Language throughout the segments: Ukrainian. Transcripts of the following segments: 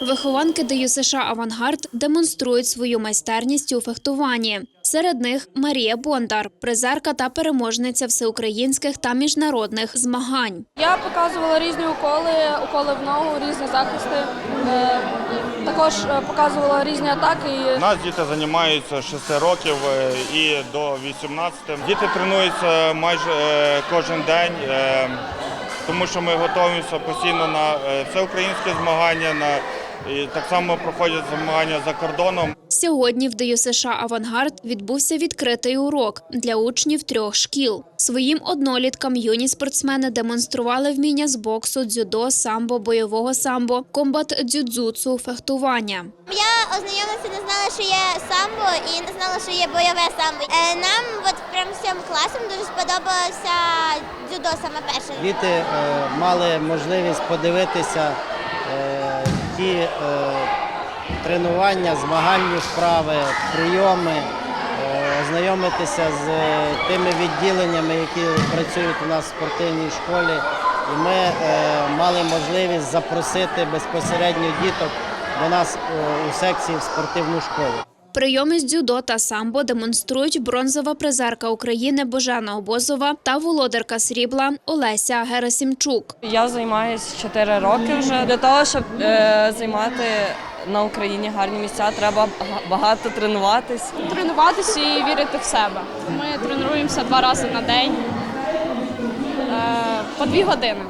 Вихованки ДЮСШ США Авангард демонструють свою майстерність у фехтуванні. Серед них Марія Бондар, призерка та переможниця всеукраїнських та міжнародних змагань. Я показувала різні уколи, уколи в ногу, різні захисти. Е, Також е, показувала різні атаки. У нас діти займаються з 6 років е, і до 18. Діти тренуються майже кожен день, тому що ми готуємося постійно на е, всеукраїнські змагання, на і так само проходять змагання за кордоном. Сьогодні в ДЮСШ Авангард відбувся відкритий урок для учнів трьох шкіл. Своїм одноліткам юні спортсмени демонстрували вміння з боксу, дзюдо, самбо, бойового самбо, комбат дзюдзуцу, фехтування. Я ознайомилася, не знала, що є самбо, і не знала, що є бойове самбо. Е, Нам от прям цим класом дуже сподобалося дзюдо саме перше. Діти е, мали можливість подивитися е, ті е, тренування, змагальні вправи, прийоми, е, ознайомитися з е, тими відділеннями, які працюють у нас в спортивній школі. І ми е, мали можливість запросити безпосередньо діток до нас е, у секції в спортивну школу. Прийоми з дзюдо та самбо демонструють бронзова призерка України Божена Обозова та володарка срібла Олеся Герасимчук. Я займаюся 4 роки вже. Для того, щоб е, займати на Україні гарні місця, треба багато тренуватись. тренуватися і вірити в себе. Ми тренуємося два рази на день е, по дві години.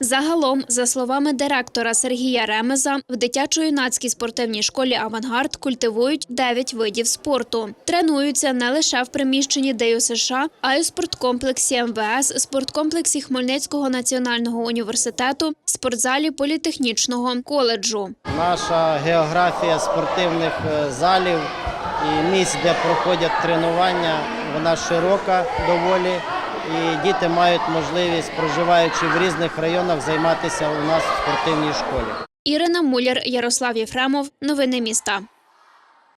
Загалом, за словами директора Сергія Ремеза, в дитячо-юнацькій спортивній школі Авангард культивують 9 видів спорту. Тренуються не лише в приміщенні ДЮСШ, США, а й у спорткомплексі МВС, спорткомплексі Хмельницького національного університету, спортзалі політехнічного коледжу. Наша географія спортивних е, залів і місць, де проходять тренування, вона широка доволі. І діти мають можливість, проживаючи в різних районах, займатися у нас в спортивній школі. Ірина Муляр, Ярослав Єфремов. Новини міста.